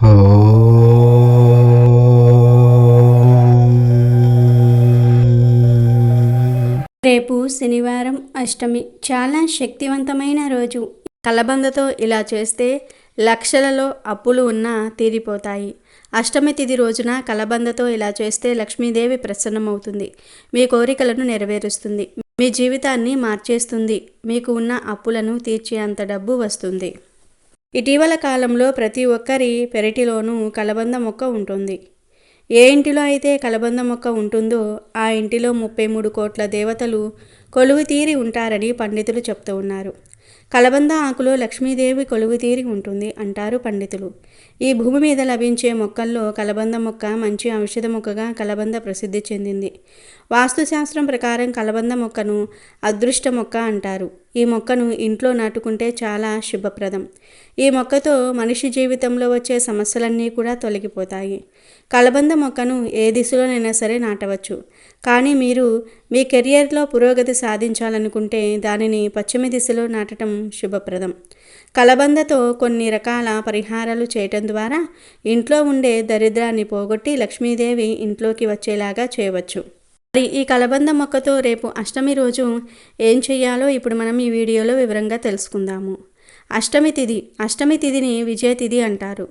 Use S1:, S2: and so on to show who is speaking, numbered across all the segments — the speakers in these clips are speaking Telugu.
S1: రేపు శనివారం అష్టమి. చాలా శక్తివంతమైన రోజు. కలబందతో ఇలా చేస్తే లక్షలలో అప్పులు ఉన్నా తీరిపోతాయి. అష్టమి తిథి రోజున కలబందతో ఇలా చేస్తే లక్ష్మీదేవి ప్రసన్నమవుతుంది. మీ కోరికలను నెరవేరుస్తుంది. మీ జీవితాన్ని మార్చేస్తుంది. మీకు ఉన్న అప్పులను తీర్చే అంత డబ్బు వస్తుంది. ఇటీవల కాలంలో ప్రతి ఒక్కరి పెరటిలోనూ కలబంద మొక్క ఉంటుంది. ఏ ఇంటిలో అయితే కలబంద మొక్క ఉంటుందో ఆ ఇంటిలో ముప్పై మూడు కోట్ల దేవతలు కొలువు తీరి ఉంటారని పండితులు చెప్తూ ఉన్నారు. కలబంద ఆకులో లక్ష్మీదేవి కొలువు తీరి ఉంటుంది అంటారు పండితులు. ఈ భూమి మీద లభించే మొక్కల్లో కలబంద మొక్క మంచి ఔషధ మొక్కగా కలబంద ప్రసిద్ధి చెందింది. వాస్తుశాస్త్రం ప్రకారం కలబంద మొక్కను అదృష్ట మొక్క అంటారు. ఈ మొక్కను ఇంట్లో నాటుకుంటే చాలా శుభప్రదం. ఈ మొక్కతో మనిషి జీవితంలో వచ్చే సమస్యలన్నీ కూడా తొలగిపోతాయి. కలబంద మొక్కను ఏ దిశలోనైనా సరే నాటవచ్చు. కానీ మీరు మీ కెరియర్లో పురోగతి సాధించాలనుకుంటే దానిని పశ్చిమ దిశలో నాటడం శుభప్రదం. కలబందతో కొన్ని రకాల పరిహారాలు చేయటం ద్వారా ఇంట్లో ఉండే దరిద్రాన్ని పోగొట్టి లక్ష్మీదేవి ఇంట్లోకి వచ్చేలాగా చేయవచ్చు. మరి ఈ కలబంద మొక్కతో రేపు అష్టమి రోజు ఏం చేయాలో ఇప్పుడు మనం ఈ వీడియోలో వివరంగా తెలుసుకుందాము. అష్టమి తిథి అష్టమి తిథిని విజయ తిథి అంటారు.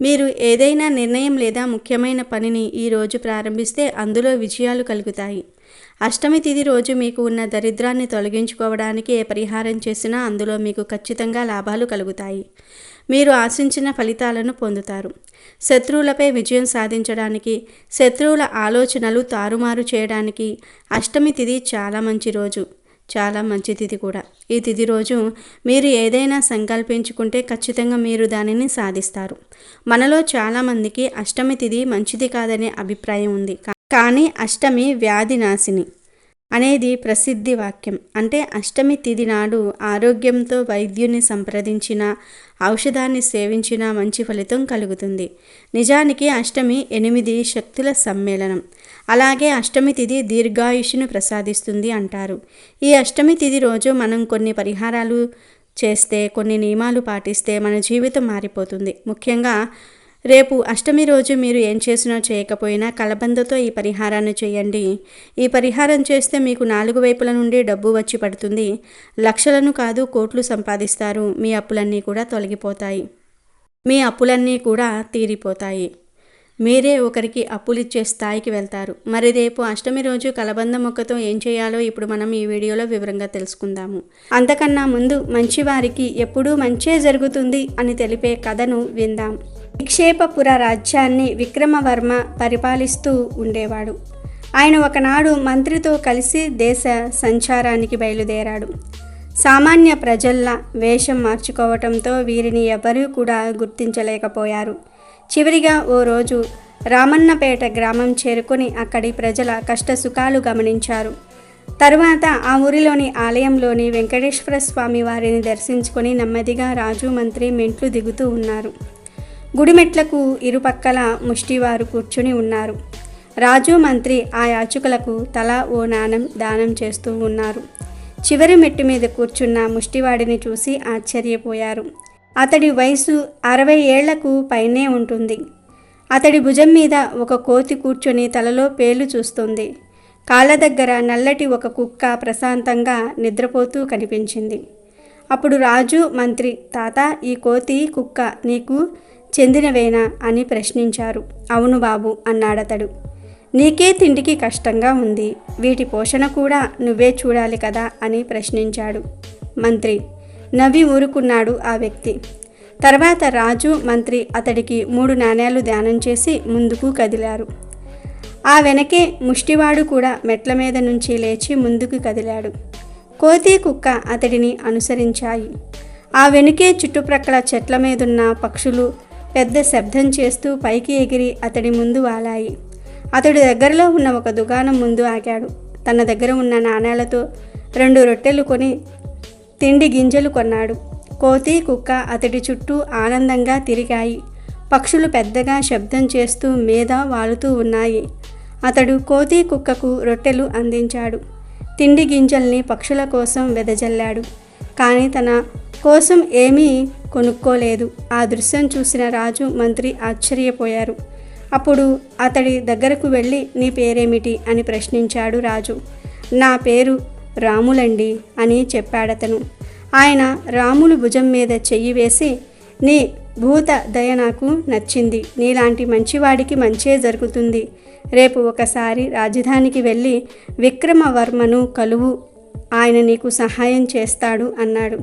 S1: మీరు ఏదైనా నిర్ణయం లేదా ముఖ్యమైన పనిని ఈ రోజు ప్రారంభిస్తే అందులో విజయాలు కలుగుతాయి. అష్టమి తిథి రోజు మీకు ఉన్న దరిద్రాన్ని తొలగించుకోవడానికి ఏ పరిహారం చేసినా అందులో మీకు ఖచ్చితంగా లాభాలు కలుగుతాయి. మీరు ఆశించిన ఫలితాలను పొందుతారు. శత్రువులపై విజయం సాధించడానికి శత్రువుల ఆలోచనలు తారుమారు చేయడానికి అష్టమి తిథి చాలా మంచి రోజు. చాలా మంచి తిథి కూడా. ఈ తిథి రోజు మీరు ఏదైనా సంకల్పించుకుంటే ఖచ్చితంగా మీరు దానిని సాధిస్తారు. మనలో చాలామందికి అష్టమి తిథి మంచిది కాదనే అభిప్రాయం ఉంది. కానీ అష్టమి వ్యాధి నాశిని అనేది ప్రసిద్ధి వాక్యం. అంటే అష్టమి తిథి నాడు ఆరోగ్యంతో వైద్యుని సంప్రదించిన ఔషధాన్ని సేవించిన మంచి ఫలితం కలుగుతుంది. నిజానికి అష్టమి ఎనిమిది శక్తుల సమ్మేళనం. అలాగే అష్టమి తిథి దీర్ఘాయుషును ప్రసాదిస్తుంది అంటారు. ఈ అష్టమి తిథి రోజు మనం కొన్ని పరిహారాలు చేస్తే కొన్ని నియమాలు పాటిస్తే మన జీవితం మారిపోతుంది. ముఖ్యంగా రేపు అష్టమి రోజు మీరు ఏం చేసినా చేయకపోయినా కలబందతో ఈ పరిహారాన్ని చేయండి. ఈ పరిహారం చేస్తే మీకు నాలుగు వైపుల నుండి డబ్బు వచ్చి పడుతుంది. లక్షలను కాదు కోట్లు సంపాదిస్తారు. మీ అప్పులన్నీ కూడా తొలగిపోతాయి. మీ అప్పులన్నీ కూడా తీరిపోతాయి. మీరే ఒకరికి అప్పులిచ్చే స్థాయికి వెళ్తారు. మరి రేపు అష్టమి రోజు కలబంద మొక్కతో ఏం చేయాలో ఇప్పుడు మనం ఈ వీడియోలో వివరంగా తెలుసుకుందాము. అంతకన్నా ముందు మంచివారికి ఎప్పుడూ మంచే జరుగుతుంది అని తెలిపే కథను విందాం. విక్షేపపుర రాజ్యాన్ని విక్రమవర్మ పరిపాలిస్తూ ఉండేవాడు. ఆయన ఒకనాడు మంత్రితో కలిసి దేశ సంచారానికి బయలుదేరాడు. సామాన్య ప్రజల్లా వేషం మార్చుకోవటంతో వీరిని ఎవరూ కూడా గుర్తించలేకపోయారు. చివరిగా ఓ రోజు రామన్నపేట గ్రామం చేరుకుని అక్కడి ప్రజల కష్టసుఖాలు గమనించారు. తరువాత ఆ ఊరిలోని ఆలయంలోని వెంకటేశ్వర స్వామి వారిని దర్శించుకొని నెమ్మదిగా రాజు మంత్రి మెంట్లు దిగుతూ ఉన్నారు. గుడిమెట్లకు ఇరుపక్కల ముష్టివారు కూర్చుని ఉన్నారు. రాజు మంత్రి ఆ యాచకులకు తల ఓ నాణం దానం చేస్తూ ఉన్నారు. చివరి మెట్టు మీద కూర్చున్న ముష్టివాడిని చూసి ఆశ్చర్యపోయారు. అతడి వయసు అరవై ఏళ్ళకు పైనే ఉంటుంది. అతడి భుజం మీద ఒక కోతి కూర్చొని తలలో పేలు చూస్తుంది. కాళ్ళ దగ్గర నల్లటి ఒక కుక్క ప్రశాంతంగా నిద్రపోతూ కనిపించింది. అప్పుడు రాజు మంత్రి తాత ఈ కోతి కుక్క నీకు చెందినవేనా అని ప్రశ్నించారు. అవును బాబు అన్నాడతడు. నీకే తిండికి కష్టంగా ఉంది. వీటి పోషణ కూడా నువ్వే చూడాలి కదా అని ప్రశ్నించాడు మంత్రి. నవ్వి ఊరుకున్నాడు ఆ వ్యక్తి. తర్వాత రాజు మంత్రి అతడికి మూడు నాణ్యాలు ధ్యానం చేసి ముందుకు కదిలారు. ఆ వెనకే ముష్టివాడు కూడా మెట్ల మీద నుంచి లేచి ముందుకు కదిలాడు. కోతి కుక్క అతడిని అనుసరించాయి. ఆ వెనుకే చుట్టుప్రక్కల చెట్ల మీదున్న పక్షులు పెద్ద శబ్దం చేస్తూ పైకి ఎగిరి అతడి ముందు వాలాయి. అతడి దగ్గరలో ఉన్న ఒక దుకాణం ముందు ఆగాడు. తన దగ్గర ఉన్న నాణేలతో రెండు రొట్టెలు కొని తిండి గింజలు కొన్నాడు. కోతి కుక్క అతడి చుట్టూ ఆనందంగా తిరిగాయి. పక్షులు పెద్దగా శబ్దం చేస్తూ మీద వాలుతూ ఉన్నాయి. అతడు కోతి కుక్కకు రొట్టెలు అందించాడు. తిండి గింజల్ని పక్షుల కోసం వెదజల్లాడు. కానీ తన కోసం ఏమీ కొనుక్కోలేదు. ఆ దృశ్యం చూసిన రాజు మంత్రి ఆశ్చర్యపోయారు. అప్పుడు అతడి దగ్గరకు వెళ్ళి నీ పేరేమిటి? అని ప్రశ్నించాడు రాజు. నా పేరు రాములండి అని చెప్పాడతను. ఆయన రాములు భుజం మీద చెయ్యి వేసి నీ భూత దయ నాకు నచ్చింది. నీలాంటి మంచివాడికి మంచే జరుగుతుంది. రేపు ఒకసారి రాజధానికి వెళ్ళి విక్రమవర్మను కలువు. ఆయన నీకు సహాయం చేస్తాడు అన్నాడు.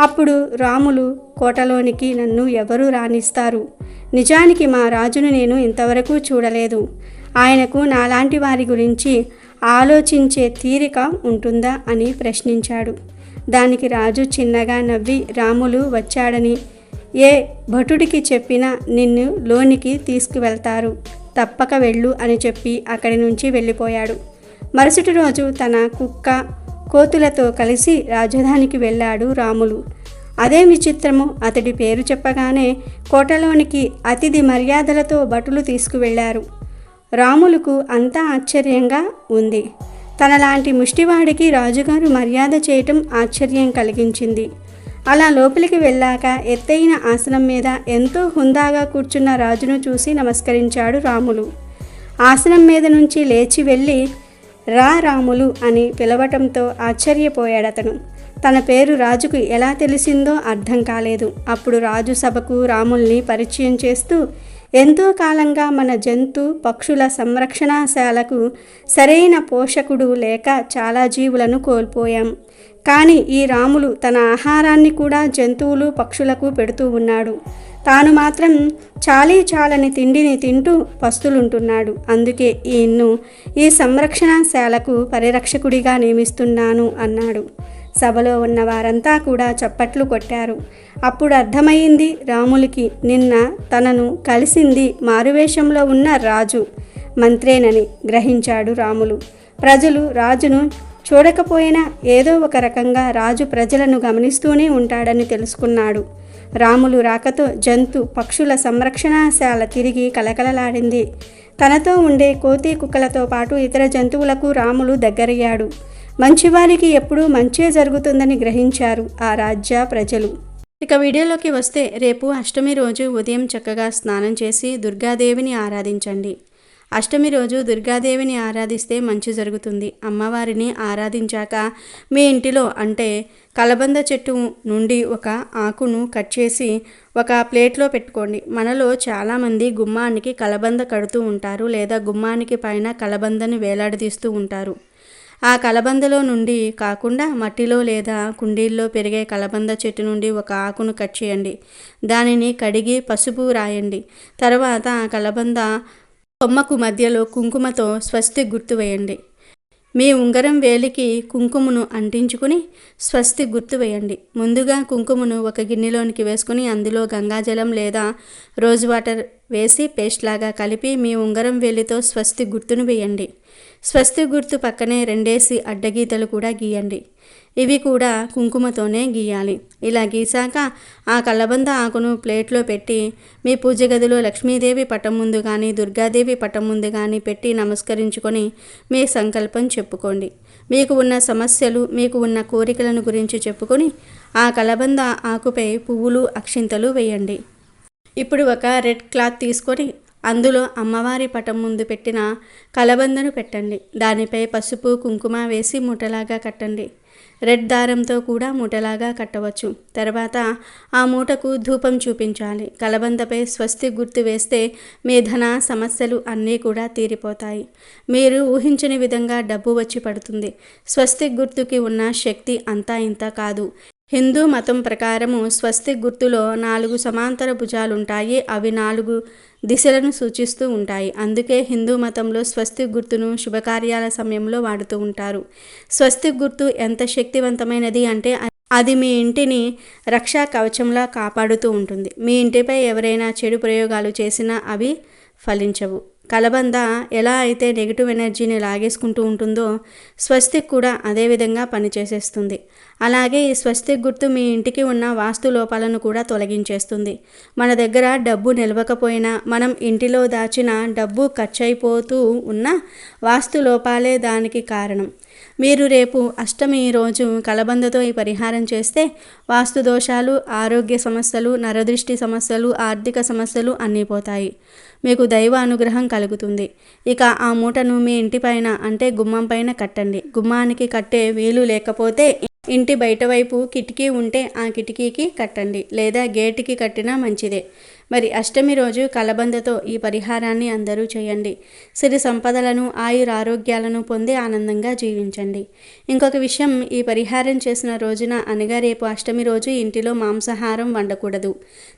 S1: అప్పుడు రాములు కోటలోనికి నన్ను ఎవరు రాణిస్తారు నిజానికి మా రాజును నేను ఇంతవరకు చూడలేదు. ఆయనకు నాలాంటి వారి గురించి ఆలోచించే తీరిక ఉంటుందా అని ప్రశ్నించాడు. దానికి రాజు చిన్నగా నవ్వి రాములు వచ్చాడని. ఏ భటుడికి చెప్పినా నిన్ను లోనికి తీసుకువెళ్తారు. తప్పక వెళ్ళు అని చెప్పి అక్కడి నుంచి వెళ్ళిపోయాడు. మరుసటి రోజు తన కుక్క కోతులతో కలిసి రాజధానికి వెళ్ళాడు రాములు. అదే విచిత్రము అతడి పేరు చెప్పగానే కోటలోనికి అతిథి మర్యాదలతో భటులు తీసుకువెళ్ళారు రాములకు అంతా ఆశ్చర్యంగా ఉంది. తనలాంటి ముష్టివాడికి రాజుగారు మర్యాద చేయటం ఆశ్చర్యం కలిగించింది. అలా లోపలికి వెళ్ళాక ఎత్తైన ఆసనం మీద ఎంతో హుందాగా కూర్చున్న రాజును చూసి నమస్కరించాడు రాములు. ఆసనం మీద నుంచి లేచి వెళ్ళి రా రాములు అని పిలవటంతో ఆశ్చర్యపోయాడతను. తన పేరు రాజుకు ఎలా తెలిసిందో అర్థం కాలేదు. అప్పుడు రాజు సభకు రాముల్ని పరిచయం చేస్తూ ఎంతో కాలంగా మన జంతు పక్షుల సంరక్షణశాలకు సరైన పోషకుడు లేక చాలా జీవులను కోల్పోయాం. కానీ ఈ రాములు తన ఆహారాన్ని కూడా జంతువులు పక్షులకు పెడుతూ ఉన్నాడు. తాను మాత్రం చాలీ చాలని తిండిని తింటూ పస్తులుంటున్నాడు. అందుకే ఈయన్ను ఈ సంరక్షణశాలకు పరిరక్షకుడిగా నియమిస్తున్నాను అన్నాడు. సభలో ఉన్న వారంతా కూడా చప్పట్లు కొట్టారు. అప్పుడు అర్థమైంది రాములకి నిన్న తనను కలిసింది మారువేషంలో ఉన్న రాజు మంత్రేనని గ్రహించాడు రాములు. ప్రజలు రాజును చూడకపోయినా ఏదో ఒక రకంగా రాజు ప్రజలను గమనిస్తూనే ఉంటాడని తెలుసుకున్నాడు. రాములు రాకతో జంతు పక్షుల సంరక్షణశాల తిరిగి కలకలలాడింది. తనతో ఉండే కోతి కుక్కలతో పాటు ఇతర జంతువులకు రాములు దగ్గరయ్యాడు. మంచివారికి ఎప్పుడూ మంచే జరుగుతుందని గ్రహించారు ఆ రాజ్య ప్రజలు. ఇక వీడియోలోకి వస్తే రేపు అష్టమి రోజు ఉదయం చక్కగా స్నానం చేసి దుర్గాదేవిని ఆరాధించండి. అష్టమి రోజు దుర్గాదేవిని ఆరాధిస్తే మంచి జరుగుతుంది. అమ్మవారిని ఆరాధించాక మీ ఇంటిలో అంటే కలబంద చెట్టు నుండి ఒక ఆకును కట్ చేసి ఒక ప్లేట్లో పెట్టుకోండి. మనలో చాలామంది గుమ్మానికి కలబంద కడుతూ ఉంటారు లేదా గుమ్మానికి పైన కలబందని వేలాడదీస్తూ ఉంటారు. ఆ కలబందలో నుండి కాకుండా మట్టిలో లేదా కుండీల్లో పెరిగే కలబంద చెట్టు నుండి ఒక ఆకును కట్ చేయండి. దానిని కడిగి పసుపు రాయండి. తర్వాత ఆ కలబంద కొమ్మకు మధ్యలో కుంకుమతో స్వస్తి గుర్తు వేయండి. మీ ఉంగరం వేలికి కుంకుమను అంటించుకుని స్వస్తి గుర్తు వేయండి. ముందుగా కుంకుమను ఒక గిన్నెలోనికి వేసుకుని అందులో గంగాజలం లేదా రోజ్ వాటర్ వేసి పేస్ట్ లాగా కలిపి మీ ఉంగరం వేలితో స్వస్తి గుర్తును వేయండి. స్వస్తి గుర్తు పక్కనే రెండేసి అడ్డగీతలు కూడా గీయండి. ఇవి కూడా కుంకుమతోనే గీయాలి. ఇలా గీసాక ఆ కలబంద ఆకును ప్లేట్లో పెట్టి మీ పూజ గదిలో లక్ష్మీదేవి పటం ముందు కానీ దుర్గాదేవి పటం ముందు కానీ పెట్టి నమస్కరించుకొని మీ సంకల్పం చెప్పుకోండి. మీకు ఉన్న సమస్యలు మీకు ఉన్న కోరికలను గురించి చెప్పుకొని ఆ కలబంద ఆకుపై పువ్వులు అక్షింతలు వేయండి. ఇప్పుడు ఒక రెడ్ క్లాత్ తీసుకొని అందులో అమ్మవారి పటం ముందు పెట్టిన కలబందను పెట్టండి. దానిపై పసుపు కుంకుమ వేసి మూటలాగా కట్టండి. రెడ్ దారంతో కూడా మూటలాగా కట్టవచ్చు. తర్వాత ఆ మూటకు ధూపం చూపించాలి. కలబందపై స్వస్తి గుర్తు వేస్తే మీ ధన సమస్యలు అన్నీ కూడా తీరిపోతాయి. మీరు ఊహించని విధంగా డబ్బు వచ్చి పడుతుంది. స్వస్తి గుర్తుకి ఉన్న శక్తి అంతా ఇంత కాదు. హిందూ మతం ప్రకారము స్వస్తి గుర్తులో నాలుగు సమాంతర భుజాలుంటాయి. అవి నాలుగు దిశలను సూచిస్తూ ఉంటాయి. అందుకే హిందూ మతంలో స్వస్తి గుర్తును శుభకార్యాల సమయంలో వాడుతూ ఉంటారు. స్వస్తి గుర్తు ఎంత శక్తివంతమైనది అంటే అది మీ ఇంటిని రక్షా కవచంలా కాపాడుతూ ఉంటుంది. మీ ఇంటిపై ఎవరైనా చెడు ప్రయోగాలు చేసినా అవి ఫలించవు. కలబంద ఎలా అయితే నెగిటివ్ ఎనర్జీని లాగేసుకుంటూ ఉంటుందో స్వస్తిక్ కూడా అదే విధంగా పనిచేసేస్తుంది. అలాగే ఈ స్వస్తిక్ గుర్తు మీ ఇంటికి ఉన్న వాస్తు లోపాలను కూడా తొలగించేస్తుంది. మన దగ్గర డబ్బు నిలవకపోయినా మనం ఇంటిలో దాచిన డబ్బు ఖర్చయిపోతూ ఉన్న వాస్తు లోపాలే దానికి కారణం. మీరు రేపు అష్టమి రోజు కలబందతో ఈ పరిహారం చేస్తే వాస్తు దోషాలు ఆరోగ్య సమస్యలు నరదృష్టి సమస్యలు ఆర్థిక సమస్యలు అన్నీ పోతాయి. మీకు దైవ అనుగ్రహం కలుగుతుంది. ఇక ఆ మూటను మీ ఇంటిపైన అంటే గుమ్మం పైన కట్టండి. గుమ్మానికి కట్టే వీలు లేకపోతే ఇంటి బయట వైపు కిటికీ ఉంటే ఆ కిటికీకి కట్టండి లేదా గేటుకి కట్టినా మంచిదే. మరి అష్టమి రోజు కలబందతో ఈ పరిహారాన్ని అందరూ చేయండి. సిరి సంపదలను ఆయుర ఆరోగ్యాలను పొంది ఆనందంగా జీవించండి. ఇంకొక విషయం ఈ పరిహారం చేసిన రోజున అనగా రేపు అష్టమి రోజు ఇంటిలో మాంసాహారం వండకూడదు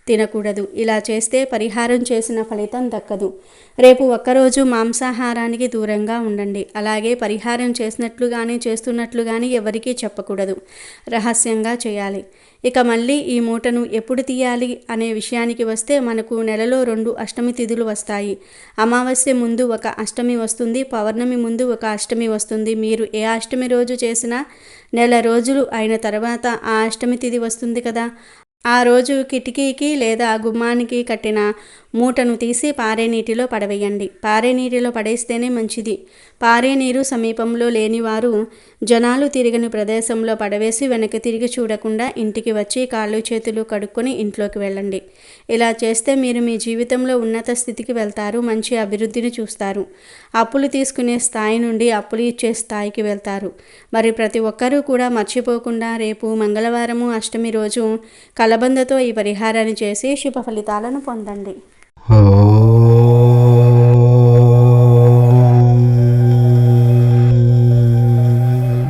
S1: తినకూడదు. ఇలా చేస్తే పరిహారం చేసిన ఫలితం దక్కదు. రేపు ఒక్కరోజు మాంసాహారానికి దూరంగా ఉండండి. అలాగే పరిహారం చేసినట్లు కానీ చేస్తున్నట్లు కానీ ఎవరికీ చెప్పకూడదు. రహస్యంగా చేయాలి. ఇక మళ్ళీ ఈ మూటను ఎప్పుడు తీయాలి అనే విషయానికి వస్తే మనకు నెలలో రెండు అష్టమి తిథులు వస్తాయి. అమావాస్య ముందు ఒక అష్టమి వస్తుంది పౌర్ణమి ముందు ఒక అష్టమి వస్తుంది. మీరు ఏ అష్టమి రోజు చేసినా నెల రోజులు అయిన తర్వాత ఆ అష్టమి తిథి వస్తుంది కదా. ఆ రోజు కిటికీకి లేదా గుమ్మానికి కట్టిన మూటను తీసి పారే నీటిలో పడవేయండి. పారే నీటిలో పడేస్తేనే మంచిది. పారే నీరు సమీపంలో లేనివారు జనాలు తిరిగిన ప్రదేశంలో పడవేసి వెనక్కి తిరిగి చూడకుండా ఇంటికి వచ్చి కాళ్ళు చేతులు కడుక్కొని ఇంట్లోకి వెళ్ళండి. ఇలా చేస్తే మీరు మీ జీవితంలో ఉన్నత స్థితికి వెళ్తారు మంచి అభివృద్ధిని చూస్తారు. అప్పులు తీసుకునే స్థాయి నుండి అప్పులు ఇచ్చే స్థాయికి వెళ్తారు. మరి ప్రతి ఒక్కరూ కూడా మర్చిపోకుండా రేపు మంగళవారము అష్టమి రోజు కల కలబందతో ఈ పరిహారాన్ని చేసి శుభ ఫలితాలను పొందండి.